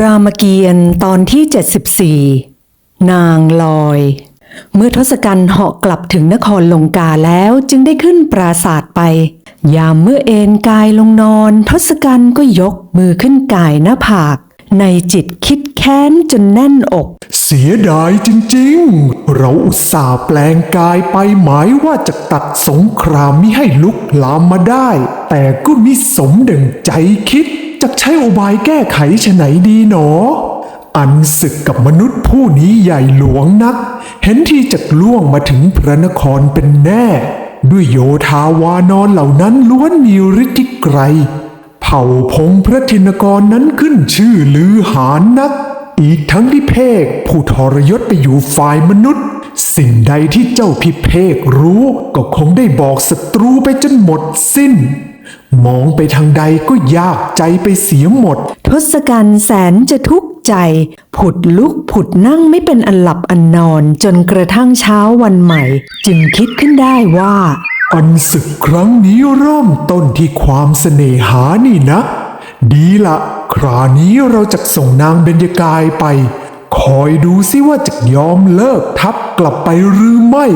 รามเกียรติ์ตอนที่ 74 นางลอย เมื่อทศกัณฐ์เหาะกลับถึงนครลงกาแล้วจึงได้ขึ้นปราศาสไป ยามเมื่อเอนกายลงนอน ทศกัณฐ์ก็ยกมือขึ้นกายหน้าผาก ในจิตคิดแค้นจนแน่นอก เสียดายจริงๆ เราอุตส่าห์แปลงกายไปหมายว่าจะตัดสงครามมิให้ลุกลามมาได้ แต่ก็มิสมดังใจคิดจะใช้อุบายแก้ไขชะไหนดีหนอ อันศึกกับมนุษย์ผู้นี้ใหญ่หลวงนัก เห็นที่จะล่วงมาถึงพระนครเป็นแน่ ด้วยโยธาวานอนเหล่านั้นล้วนมีฤทธิ์ไกร เผ่าพงพระธินกรนั้นขึ้นชื่อลือหานนัก อีกทั้งพิเพกผู้ทรยศไปอยู่ฝ่ายมนุษย์ สิ่งใดที่เจ้าพิเพกรู้ก็คงได้บอกศัตรูไปจนหมดสิ้น มองไปทางใดก็ยากใจไปเสียหมด ทศกัณฐ์แสนจะทุกข์ใจ ผุดลุกผุดนั่งไม่เป็นอันหลับอันนอนจนกระทั่งเช้าวันใหม่ จึงคิดขึ้นได้ว่า อันศึกครั้งนี้เริ่มต้นที่ความเสน่หานี่นะ ดีละคราวนี้เราจะส่งนางเบญจกายไป คอยดูสิว่าจะยอมเลิกทับกลับไปหรือไม่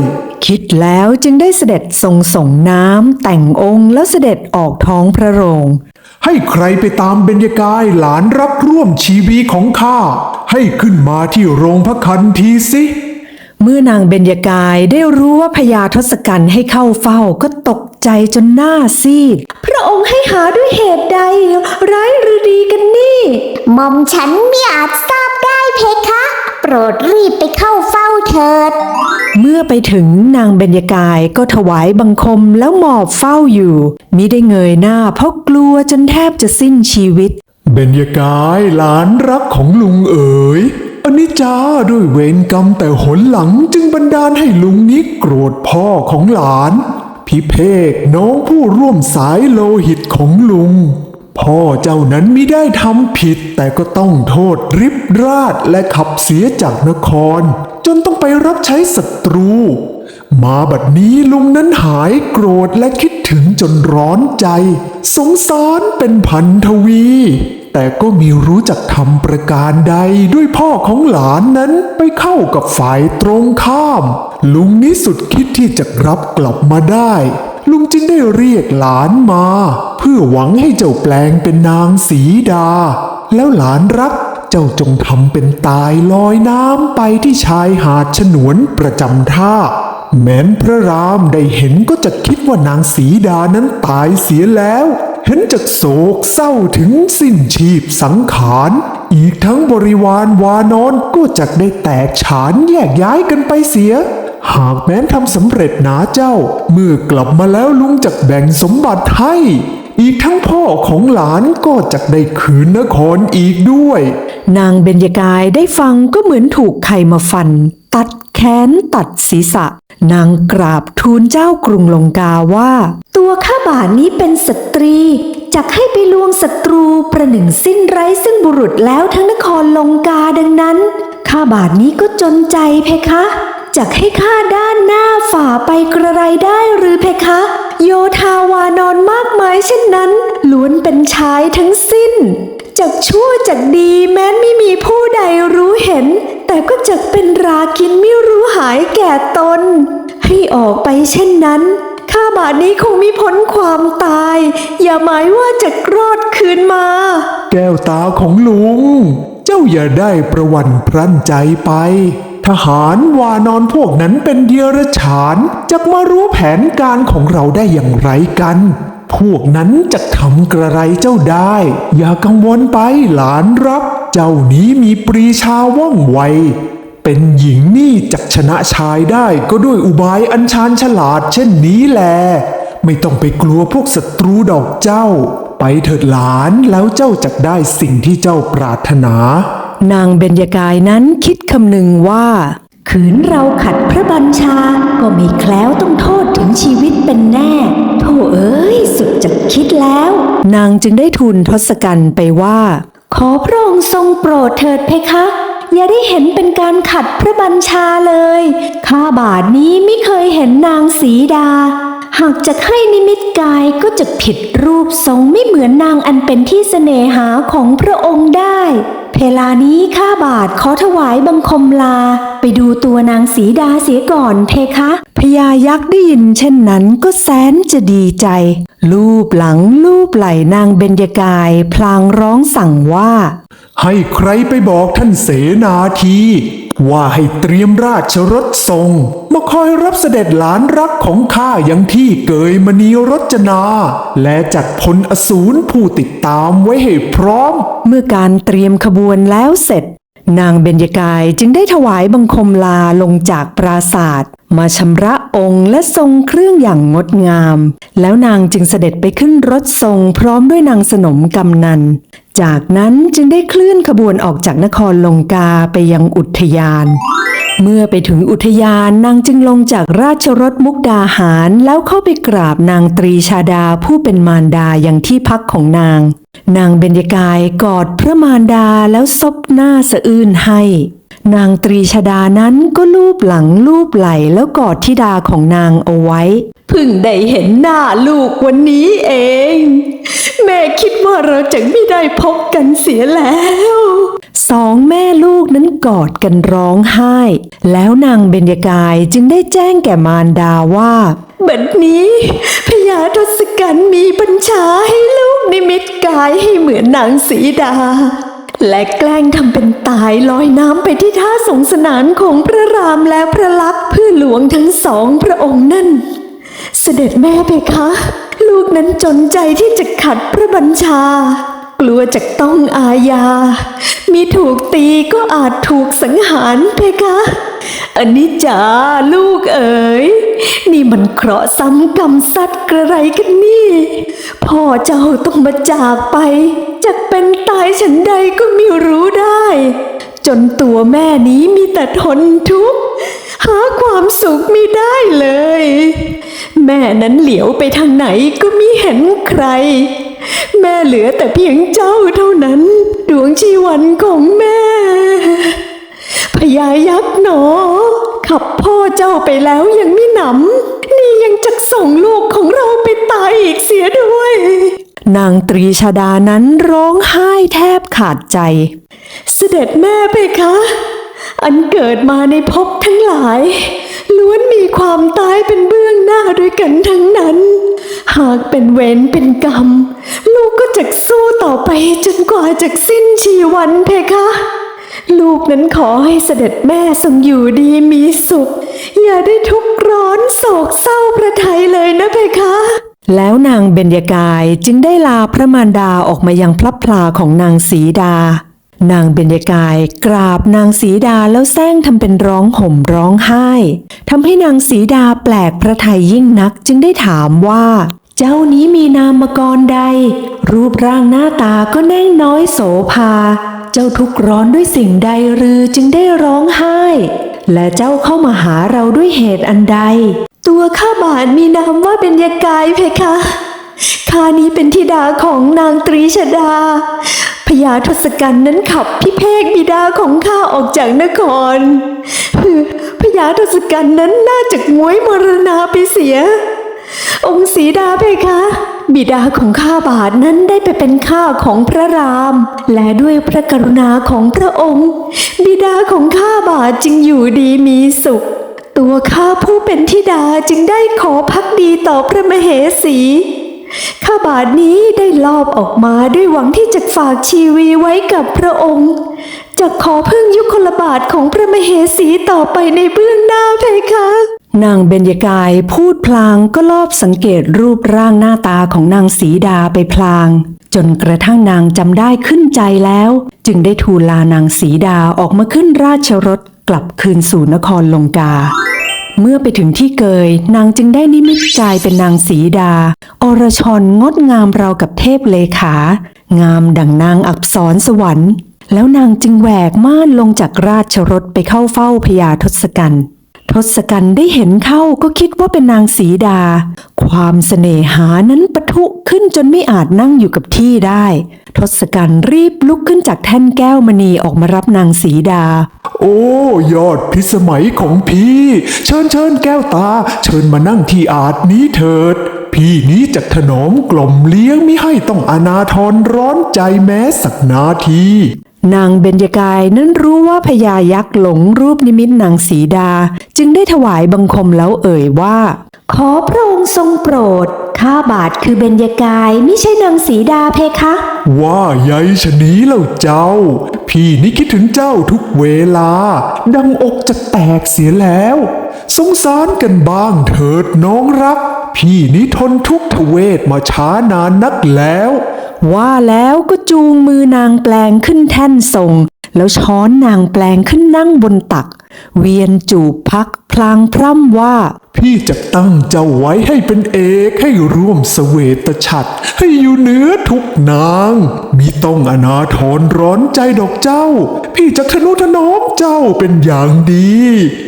คิดแล้วจึงได้เสด็จทรงส่งน้ำแต่งองค์แล้วเสด็จออกท้องพระโรง ให้ใครไปตามเบญจกายหลานรักร่วมชีวีของข้า ให้ขึ้นมาที่โรงพระคันทีสิ เมื่อนางเบญจกายได้รู้ว่าพญาทศกัณฐ์ให้เข้าเฝ้าก็ตกใจจนหน้าซีด พระองค์ให้หาด้วยเหตุใด ร้ายหรือดีกันนี่หม่อมฉันไม่อาจทราบได้เพคะ โปรดรีบไปเข้าเฝ้าเถิด เมื่อไปถึงนางเบญจกายก็ถวายบังคมแล้วหมอบเฝ้าอยู่มิได้เงยหน้าเพราะกลัวจนแทบจะสิ้นชีวิต เบญจกายหลานรักของลุงเอ๋ย อันนี้จ้าด้วยเวรกรรมแต่หนหลังจึงบันดาลให้ลุงนี้โกรธพ่อของหลาน พิเพกน้องผู้ร่วมสายโลหิตของลุง พ่อเจ้านั้นมิได้ทำผิดแต่ก็ต้องโทษริบราดและขับเสียจากนคร จนต้องไปรับใช้ศัตรู มาบัดนี้ลุงนั้นหายโกรธและคิดถึงจนร้อนใจ สงสารเป็นพันทวี แต่ก็มีรู้จักทำประการใดด้วยพ่อของหลานนั้นไปเข้ากับฝ่ายตรงข้าม ลุงนี้สุดคิดที่จะรับกลับมาได้ ลุงจึงได้เรียกหลานมา เพื่อหวังให้เจ้าแปลงเป็นนางสีดา แล้วหลานรักเจ้าจงทำเป็นตายลอยน้ำไปที่ชายหาดฉนวนประจำท่า แม้นพระรามได้เห็นก็จะคิดว่านางสีดานั้นตายเสียแล้ว เห็นจากโศกเศร้าถึงสิ้นชีพสังขาร อีกทั้งบริวารวานอนก็จะได้แตกฉานแยกย้ายกันไปเสีย หากแม้นทำสำเร็จหนาเจ้า เมื่อกลับมาแล้วลุงจะแบ่งสมบัติให้ อีกทั้งพ่อของหลานก็จะได้คืนนครอีกด้วย นางเบญกายได้ฟังก็เหมือนถูกใครมาฟัน ตัดแขนตัดศีรษะ นางกราบทูลเจ้ากรุงลงกาว่า ข้าบาทนี้เป็นสตรีจักให้ไปลวงศัตรูประหนึ่งสิ้นไร้ซึ่งบุรุษแล้วทั้งนครลงกาดังนั้น ข้าบาทนี้ก็จนใจเพคะจักให้ข้าด้านหน้าฝ่าไปกระไรได้หรือเพคะ โยธาวานอนมากมายเช่นนั้น ล้วนเป็นชายทั้งสิ้นจากชั่วจากดีแม้นไม่มีผู้ใดรู้เห็น แต่ก็จะเป็นรากินไม่รู้หายแก่ตน ให้ออกไปเช่นนั้น ข้าบาทนี้คงมีพ้นความตาย อย่าหมายว่าจะรอดคืนมา แก้วตาของลุง เจ้าอย่าได้ประวันพรั่นใจไป ทหารวานอนพวกนั้นเป็นเดียรฉานจะมารู้แผนการของเราได้อย่างไรกัน พวกนั้นจะทำกระไรเจ้าได้ อย่ากังวลไปหลานรัก เจ้านี้มีปรีชาว่องไว เป็นหญิงนี่จักชนะชายได้ก็ด้วยอุบายอันชาญฉลาดเช่นนี้แล ไม่ต้องไปกลัวพวกศัตรูดอกเจ้า ไปเถิดหลานแล้วเจ้าจะได้สิ่งที่เจ้าปรารถนา นางเบญจกายนั้นคิดคำหนึ่งว่าขืนเราขัดพระบัญชา ก็ไม่แคล้วต้องโทษถึงชีวิตเป็นแน่โธ่เอ้ย สุดจะคิดแล้ว นางจึงได้ทูลทศกัณฐ์ไปว่า ขอพระองค์ทรงโปรดเถิดเพคะ อย่าได้เห็นเป็นการขัดพระบัญชาเลย ข้าบาทนี้ไม่เคยเห็นนางสีดา หากจะให้นิมิตกายก็จะผิดรูปทรงไม่เหมือนนางอันเป็นที่เสน่หาของพระองค์ได้ เพลานี้ข้าบาทขอถวายบังคมลา ไปดูตัวนางสีดาเสียก่อนเพคะพญายักษ์ได้ยินเช่นนั้นก็แสนจะดีใจ ลูบหลังลูบไหล่นางเบญกาย พลางร้องสั่งว่า ให้ใครไปบอกท่านเสนาที ว่าให้เตรียมราชรถทรงมาคอยรับเสด็จหลานรักของข้าอย่างที่เกยมณีรจนา และจัดพลอสูรผู้ติดตามไว้ให้พร้อม เมื่อการเตรียมขบวนแล้วเสร็จ นางเบญจกายจึงได้ถวายบังคมลาลงจากปราศาสตร์มาชำระองค์และทรงเครื่องอย่างงดงาม แล้วนางจึงเสด็จไปขึ้นรถทรงพร้อมด้วยนางสนมกำนัน จากนั้นจึงได้เคลื่อนขบวนออกจากนครลงกาไปยังอุทยาน เมื่อไปถึงอุทยานนางจึงลงจากราชรถมุกดาหารแล้วเข้าไปกราบนางตรีชาดาผู้เป็นมารดาอย่างที่พักของนาง นางเบญจกายกอดพระมารดาแล้วซบหน้าสะอื้นให้ นางตรีชาดานั้นก็ลูบหลังลูบไหล่แล้วกอดธิดาของนางเอาไว้ เพิ่งได้เห็นหน้าลูกวันนี้เอง แม่คิดว่าเราจะไม่ได้พบกันเสียแล้ว สองแม่ลูกนั้นกอดกันร้องไห้ แล้วนางเบญจกายจึงได้แจ้งแก่มารดาว่า บัดนี้พญาทศกัณฐ์มีบัญชาให้ลูกนิมิตกายให้เหมือนนางสีดา และแกล้งทำเป็นตายลอยน้ำไปที่ท่าสงสนานของพระรามและพระลักษมณ์เพื่อหลวงทั้งสองพระองค์นั่น เสด็จแม่เพคะ ลูกนั้นจนใจที่จะขัดพระบัญชา กลัวจะต้องอาญา มีถูกตีก็อาจถูกสังหารเพคะ อันนี้จ๋าลูกเอ๋ย นี่มันเคราะห์ซ้ำกรรมสัตว์กระไรกันนี่ พ่อเจ้าต้องมาจากไปจะเป็นตายฉันใดก็ไม่รู้ได้ จนตัวแม่นี้มีแต่ทนทุกข์หาความสุขไม่ได้เลย แม่นั้นเหลียวไปทางไหนก็ไม่เห็นใคร แม่เหลือแต่เพียงเจ้าเท่านั้น ดวงชีวันของแม่พญายักษ์หนอ ขับพ่อเจ้าไปแล้วยังไม่หนำ นี่ยังจะส่งลูกของเราไปตายอีกเสียด้วย นางตรีชาดานั้นร้องไห้แทบขาดใจ เสด็จแม่ไปคะ อันเกิดมาในภพทั้งหลาย ล้วนมีความตายเป็นเบื้องหน้าด้วยกันทั้งนั้น หากเป็นเวรเป็นกรรม ลูกก็จะสู้ต่อไปจนกว่าจะสิ้นชีวันเพคะ ลูกนั้นขอให้เสด็จแม่ทรงอยู่ดีมีสุข อย่าได้ทุกข์ร้อนโศกเศร้าพระทัยเลยนะเพคะ แล้วนางเบญจกายจึงได้ลาพระมารดาออกมายังพลับพลาของนางสีดา นางเบญจกายกราบนางสีดาแล้วแซงทำเป็นร้องห่มร้องไห้ทำให้นางสีดาแปลกพระทัยยิ่งนักจึงได้ถามว่าเจ้านี้มีนามกรใด รูปร่างหน้าตาก็แน่งน้อยโสภา จ้าทุกร้อนด้วยสิ่งใดหรือจึงได้ร้องไห้ และเจ้าเข้ามาหาเราด้วยเหตุอันใด ตัวข้าบาทมีนามว่าเป็นยากายเพคะข้านี้เป็นธิดาของนางตรีชดาพญาทศกัณฐ์นั้นขับพิเภกบิดาของข้าออกจากนครพญาทศกัณฐ์นั้นน่าจะงวยมรณาไปเสีย องค์สีดาเพคะ บิดาของข้าบาทนั้นได้ไปเป็นข้าของพระราม และด้วยพระกรุณาของพระองค์ บิดาของข้าบาทจึงอยู่ดีมีสุข ตัวข้าผู้เป็นธิดาจึงได้ขอพักดีต่อพระมเหสี ข้าบาทนี้ได้ลอบออกมาด้วยหวังที่จะฝากชีวีไว้กับพระองค์จะขอพึ่งยุคลบาทของพระมเหสีต่อไปในเบื้องหน้าเพคะ นางเบญจกายพูดพลางก็ลอบสังเกตรูปร่างหน้าตาของนางสีดาไปพลาง จนกระทั่งนางจำได้ขึ้นใจแล้ว จึงได้ทูลลานางสีดาออกมาขึ้นราชรถกลับคืนสู่นครลงกา เมื่อไปถึงที่เกย นางจึงได้นิมิตกายเป็นนางสีดา อรชรงดงามราวกับเทพเลขา งามดังนางอักษรสวรรค์ แล้วนางจึงแหวกม่านลงจากราชรถไปเข้าเฝ้าพญาทศกัณฐ์ ทศกัณฐ์ได้เห็นเข้าก็คิดว่าเป็นนางสีดา ความเสน่หานั้นปะทุขึ้นจนไม่อาจนั่งอยู่กับที่ได้ ทศกัณฐ์รีบลุกขึ้นจากแท่นแก้วมณีออกมารับนางสีดา โอ้ยอดพิสมัยของพี่ เชิญเชิญแก้วตา เชิญมานั่งที่อาจนี้เถิด พี่นี้จะถนอมกล่อมเลี้ยงมิให้ต้องอนาทรร้อนใจแม้สักนาที นางเบญจกายนั้นรู้ว่าพญายักษ์หลงรูปนิมิตนางสีดา จึงได้ถวายบังคมแล้วเอ่ยว่า ขอพระองค์ทรงโปรด ข้าบาทคือเบญญากายไม่ใช่นางสีดาเพคะ ว่ายายชะนี้เล่าเจ้า พี่นี่คิดถึงเจ้าทุกเวลา ดังอกจะแตกเสียแล้ว สงสารกันบ้างเถิดน้องรัก พี่นี่ทนทุกขเวทมาช้านานนักแล้วว่าแล้วก็ จูงมือนางแปลงขึ้นแท่นทรง แล้วช้อนนางแปลงขึ้นนั่งบนตัก เวียนจูบพักพลางพร่ำว่า พี่จะตั้งเจ้าไว้ให้เป็นเอกให้ร่วมเสวตฉัตรให้อยู่เหนือทุกนาง มีต้องอนาทรร้อนใจดอกเจ้า พี่จะทนุถนอมเจ้าเป็นอย่างดี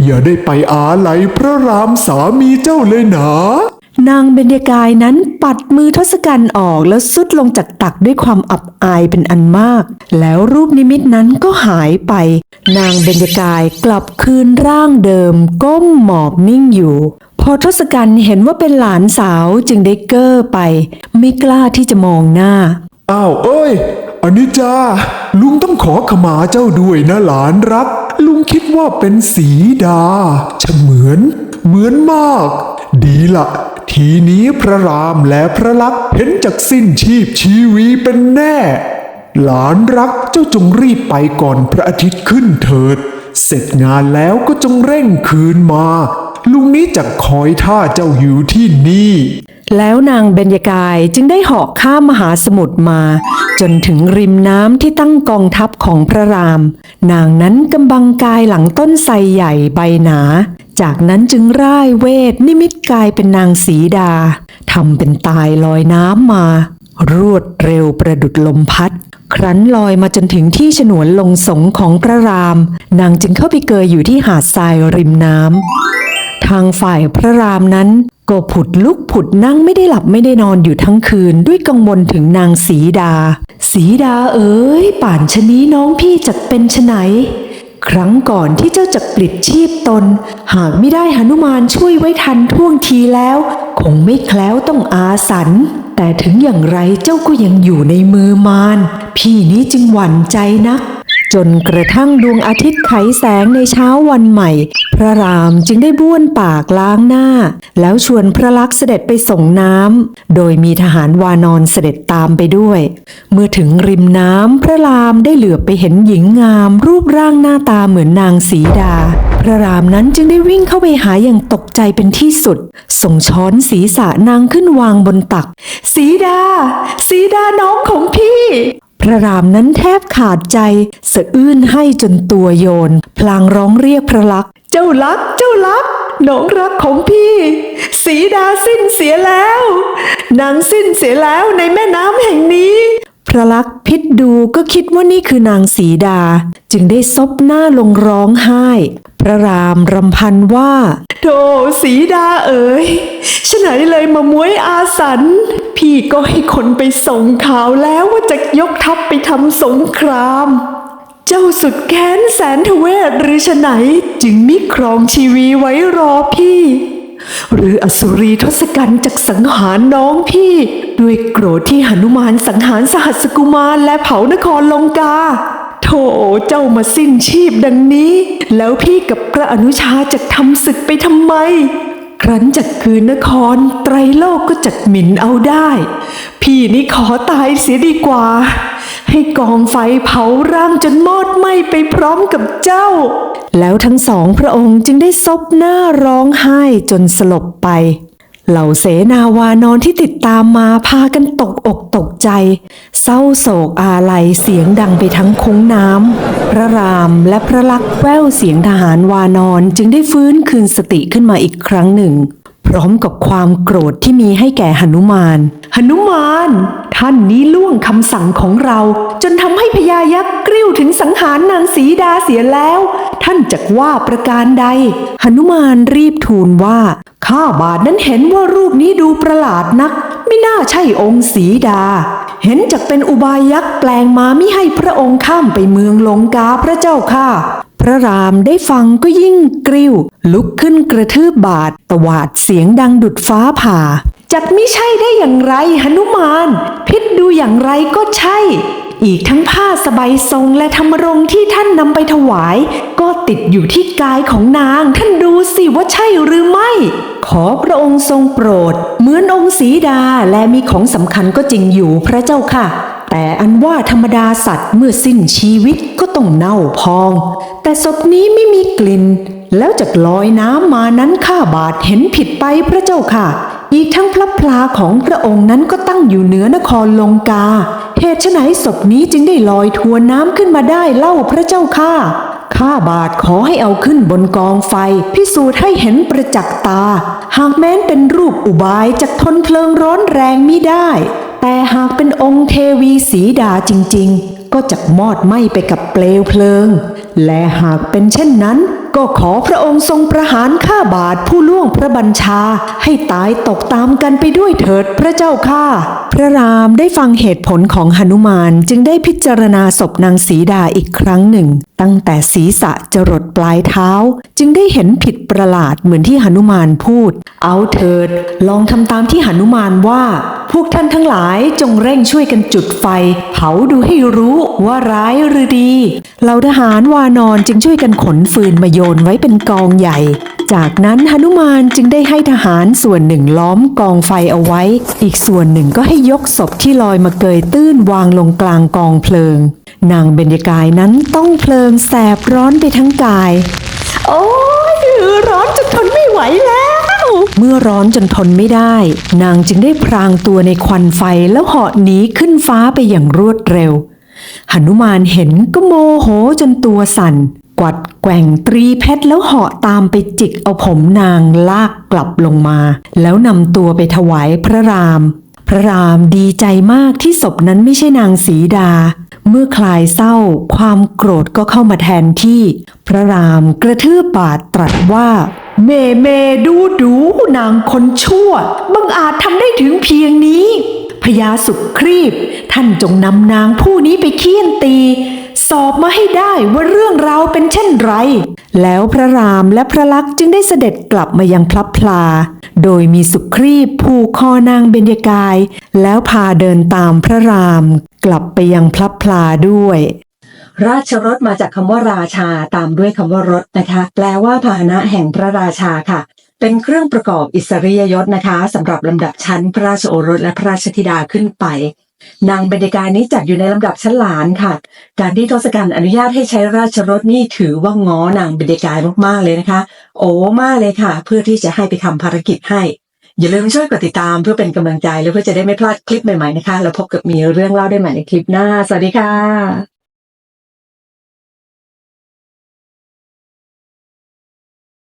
อย่าได้ไปอาไหลพระรามสามีเจ้าเลยนะ นางเบญกายนั้นปัดมือทศกัณฐ์ออกแล้วสุดลงจากตักด้วยความอับอายเป็นอันมาก แล้วรูปนิมิตนั้นก็หายไป นางเบญกายกลับคืนร่างเดิม ก้มหมอบนิ่งอยู่ พอทศกัณฐ์เห็นว่าเป็นหลานสาวจึงได้เก้อไป ไม่กล้าที่จะมองหน้า อ้าวเอ้ยอันนี้จ้าลุงต้องขอขมาเจ้าด้วยนะหลานรัก ลุงคิดว่าเป็นสีดาเฉมือน เหมือนมาก ดีละ ทีนี้พระรามและพระลักษมณ์เห็นจากสิ้นชีพชีวีเป็นแน่ หลานรักเจ้าจงรีบไปก่อนพระอาทิตย์ขึ้นเถิด เสร็จงานแล้วก็จงเร่งคืนมา ลุงนี้จะคอยท่าเจ้าอยู่ที่นี่ แล้วนางเบญจกายจึงได้เหาะข้ามมหาสมุทรมา จนถึงริมน้ำที่ตั้งกองทัพของพระราม นางนั้นกำบังกายหลังต้นไทรใหญ่ใบหนา จากนั้นจึงร่ายเวทนิมิตกายเป็นนางสีดาทำเป็นตายลอยน้ำมา รวดเร็วประดุดลมพัด ครั้นลอยมาจนถึงที่ฉนวนลงสงของพระราม นางจึงเข้าไปเกยอยู่ที่หาดทรายริมน้ำทางฝ่ายพระรามนั้นก็ผุดลุกผุดนั่งไม่ได้หลับไม่ได้นอนอยู่ทั้งคืนด้วยกังวลถึงนางสีดา สีดาเอ๋ยป่านชะนี้น้องพี่จักเป็นชะไหน ครั้งก่อนที่เจ้าจะกปลิดชีพตน หากไม่ได้หนุมานช่วยไว้ทันท่วงทีแล้ว คงไม่แคล้วต้องอาสัน แต่ถึงอย่างไรเจ้าก็ยังอยู่ในมือมารพี่นี้จึงหวั่นใจนัก จนกระทั่งดวงอาทิตย์ไขแสงในเช้าวันใหม่ พระรามจึงได้บ้วนปากล้างหน้า แล้วชวนพระลักษณ์เสด็จไปส่งน้ำโดยมีทหารวานอนเสด็จตามไปด้วย เมื่อถึงริมน้ำพระรามได้เหลือบไปเห็นหญิงงาม รูปร่างหน้าตาเหมือนนางสีดา พระรามนั้นจึงได้วิ่งเข้าไปหาอย่างตกใจเป็นที่สุด ส่งช้อนศีรษะนางขึ้นวางบนตัก สีดา สีดาน้องของพี่ พระรามนั้นแทบขาดใจ สะอื้นให้จนตัวโยน พลางร้องเรียกพระลักษมณ์เจ้าลักษณ์เจ้าลักษณ์น้องรักของพี่ สีดาสิ้นเสียแล้วนางสิ้นเสียแล้วในแม่น้ำแห่งนี้ พระลักษมณ์พิษดูก็คิดว่านี่คือนางสีดา จึงได้ซบหน้าลงร้องไห้ พระรามรำพันว่าโธ่สีดาเอ๋ยฉไหนเลยมามวยอาสัน พี่ก็ให้คนไปส่งข่าวแล้วว่าจะยกทัพไปทำสงคราม เจ้าสุดแค้นแสนทเวศหรือฉไหนจึงมิครองชีวีไว้รอพี่ หรืออสุรีทศกัณฐ์จักสังหารน้องพี่ ด้วยโกรธที่หนุมานสังหารสหัสกุมารและเผานครลงกาโธ่เจ้ามาสิ้นชีพดังนี้ แล้วพี่กับพระอนุชาจะทำศึกไปทำไม ครั้นจักคืนนครไตรโลกก็จักหมิ่นเอาได้ พี่นี่ขอตายเสียดีกว่า ให้กองไฟเผาร่างจนมอดไหม้ไปพร้อมกับเจ้า แล้วทั้งสองพระองค์จึงได้ซบหน้าร้องไห้จนสลบไป เหล่าเสนาวานอนที่ติดตามมาพากันตกอกตกใจ เศร้าโศกอาลัยเสียงดังไปทั้งคุ้งน้ำพระรามและพระลักษมณ์แววเสียงทหารวานอนจึงได้ฟื้นคืนสติขึ้นมาอีกครั้งหนึ่ง พร้อมกับความโกรธที่มีให้แก่หนุมานหนุมาน ท่านนี้ล่วงคำสั่งของเรา จนทำให้พญายักษ์กริ้วถึงสังหารนางสีดาเสียแล้ว ท่านจักว่าประการใดหนุมานรีบทูลว่าข้าบาทนั้นเห็นว่ารูปนี้ดูประหลาดนัก ไม่น่าใช่องค์สีดา เห็นจักเป็นอุบายยักษ์แปลงมามิให้พระองค์ข้ามไปเมืองลงกาพระเจ้าค่ะพระรามได้ฟังก็ยิ่งกริ้ว ลุกขึ้นกระทืบบาดตวาดเสียงดังดุดฟ้าผ่า จักไม่ใช่ได้อย่างไรหนุมาน พิษดูอย่างไรก็ใช่ อีกทั้งผ้าสบายทรงและธรรมรงที่ท่านนำไปถวาย ก็ติดอยู่ที่กายของนาง ท่านดูสิว่าใช่หรือไม่ ขอพระองค์ทรงโปรด เหมือนองค์สีดาและมีของสำคัญก็จริงอยู่พระเจ้าค่ะ แต่อันว่าธรรมดาสัตว์เมื่อสิ้นชีวิตก็ต้องเน่าพอง แต่ศพนี้ไม่มีกลิ่น แล้วจากลอยน้ำมานั้นข้าบาทเห็นผิดไปพระเจ้าค่ะ อีกทั้งพระพลาของพระองค์นั้นก็ตั้งอยู่เหนือนครลงกา เหตุไฉนศพนี้จึงได้ลอยทวนน้ำขึ้นมาได้เล่าพระเจ้าค่ะข้าบาทขอให้เอาขึ้นบนกองไฟ พิสูจน์ให้เห็นประจักษ์ตา หากแม้นเป็นรูปอุบายจะทนเพลิงร้อนแรงมิได้ แต่หากเป็นองค์เทวีสีดาจริง ๆ ก็จะมอดไหม้ไปกับเปลวเพลิง และหากเป็นเช่นนั้น ก็ขอพระองค์ทรงประหารข้าบาทผู้ล่วงพระบัญชาให้ตายตกตามกันไปด้วยเถิดพระเจ้าค่ะพระรามได้ฟังเหตุผลของหนุมานจึงได้พิจารณาศพนางสีดาอีกครั้งหนึ่ง ตั้งแต่ศีรษะจรดปลายเท้า จึงได้เห็นผิดประหลาดเหมือนที่หนุมานพูด เอาเถิด ลองทำตามที่หนุมานว่า พวกท่านทั้งหลายจงเร่งช่วยกันจุดไฟ เผาดูให้รู้ว่าร้ายหรือดีเหล่าทหารวานอนจึงช่วยกันขนฟืนมาโยนไว้เป็นกองใหญ่จากนั้นหนุมานจึงได้ให้ทหารส่วนหนึ่งล้อมกองไฟเอาไว้ อีกส่วนหนึ่งก็ให้ยกศพที่ลอยมาเกยตื้นวางลงกลางกองเพลิง นางเบญจกายนั้นต้องเพลิงแสบร้อนไปทั้งกาย โอ้ยร้อนจนทนไม่ไหวแล้ว เมื่อร้อนจนทนไม่ได้ นางจึงได้พรางตัวในควันไฟแล้วเหาะหนีขึ้นฟ้าไปอย่างรวดเร็วหนุมานเห็นก็โมโหจนตัวสั่น กวัดแกว่งตรีเพชรแล้วเหาะตามไปจิกเอาผมนางลากกลับลงมา แล้วนำตัวไปถวายพระรามพ ระรามดีใจมากที่ศพนั้นไม่ใช่นางสีดา เมื่อคลายเศร้า ความโกรธก็เข้ามาแทนที่ พระรามกระทืบบาทตรัสว่า เมเมดูดูนางคนชั่วบังอาจทำได้ถึงเพียงนี้พญาสุครีบ ท่านจงนำนางผู้นี้ไปเคี่ยนตี สอบมาให้ได้ว่าเรื่องราวเป็นเช่นไร แล้วพระรามและพระลักษมณ์จึงได้เสด็จกลับมายังพลับพลา โดยมีสุครีบผูกคอนางเบญกาย แล้วพาเดินตามพระราม กลับไปยังพลับพลาด้วยราชรถมาจากคำว่าราชาตามด้วยคำว่ารถนะคะ แปลว่าพาหนะแห่งพระราชาค่ะ เป็นเครื่องประกอบอิสริยยศนะคะสำหรับลำดับชั้นพระราชโอรสและพระราชธิดาขึ้นไป นางเบญจกายนี้จัดอยู่ในลำดับชั้นหลานค่ะ การที่ทศกัณฐ์อนุญาตให้ใช้ราชรถนี่ถือว่าง้อนางเบญจกายมากๆเลยนะคะ โอ้มากเลยค่ะ เพื่อที่จะให้ไปทำภารกิจให้ อย่าลืมช่วยกดติดตามเพื่อเป็นกำลังใจและเพื่อจะได้ไม่พลาดคลิปใหม่ๆนะคะ แล้วพบกับมีเรื่องเล่าได้ใหม่ในคลิปหน้า สวัสดีค่ะ